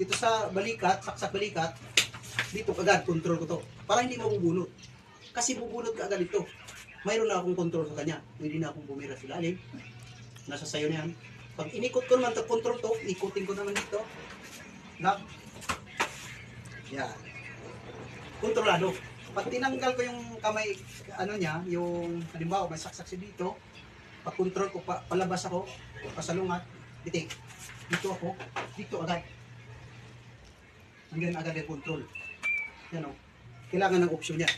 Dito sa balikat, saksak balikat, dito agad, control ko to. Para hindi mabubunot. Kasi bubunot ka agad ito. Mayroon na akong control sa kanya. Pwede na akong bumira sa ilalim. Nasa sayo na yan. Pag inikot ko naman to control to, ikutin ko naman dito. Lock. Yan. Kontrolado. Pag tinanggal ko yung kamay, ano niya, yung, halimbawa, may saksak si dito, pag control ko, pa, palabas ako, pasalungat, bitik. Dito ako, dito agad. Hanggang agad yung control. Yan o. Kailangan ng option niya.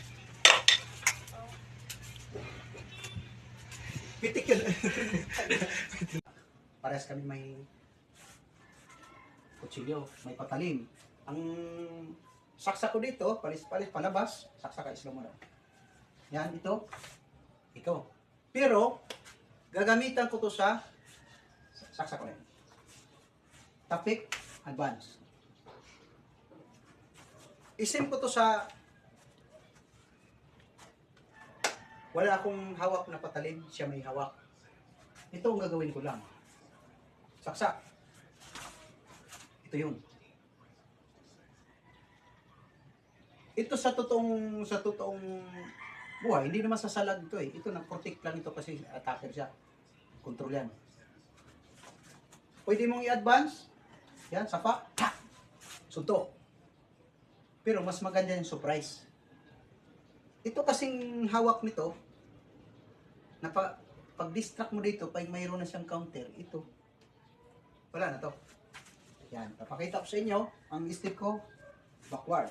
Pitik yun. Parehas kami may kutsilyo, may patalim. Ang saksak ko dito, palis-palis, palabas, saksak ka, slow mo lang. Yan, ito. Ito. Pero, gagamitan ko to sa saksak ko rin. Topic, advance. Isim ko to sa wala akong hawak na patalim, siya may hawak. Ito ang gagawin ko lang. Saksak. Ito yun. Ito sa totoong sa totoong buhay, hindi naman sasalag ito eh. Ito nang protect lang ito kasi attacker siya. Control yan. Pwede mong i-advance. Yan, sapa. Ha! Suntok. Pero mas maganda yung surprise. Ito kasing hawak nito, na pa, pag distract mo dito, pag mayroon na siyang counter, ito, wala na to. Yan, papakita ko sa inyo, ang stick ko, backward.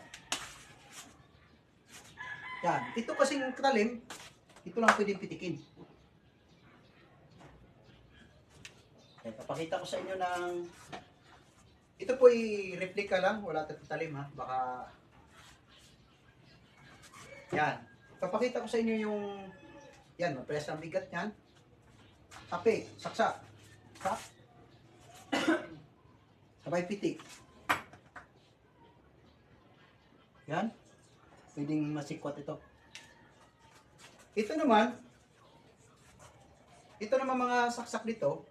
Yan, ito kasing talim, ito lang pwedeng pitikin. Yan, papakita ko sa inyo ng, ito po replika lang, wala tayong talim ha, baka, yan, papakita ko sa inyo yung, yan, mapress ang bigat yan, tapi, saksak, sak, sabay pitik. Yan, pwedeng masikwat ito. Ito naman, ito naman mga saksak dito,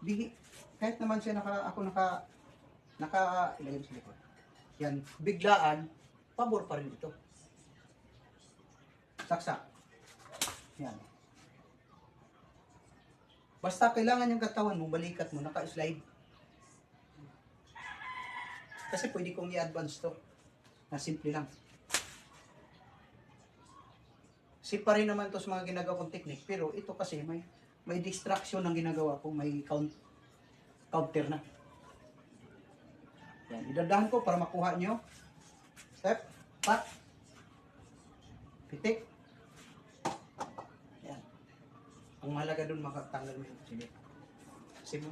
bihi, kahit naman siya naka, ako naka, naka, ilagay sa likod. Yan, biglaan, pabor pa rin ito. Saksak. Yan. Basta kailangan yung katawan mo, balikat mo, naka-slide. Kasi pwede kong i-advance to. Na simple lang. Sip pa rin naman to sa mga ginagawa kong technique. Pero ito kasi may may distraction ang ginagawa ko. May count, counter na. Yan. Idadahan ko para makuha nyo. Step. Pat. Pitik. Yan. Ang mahalaga dun makatanggal mo yung sili. Kasi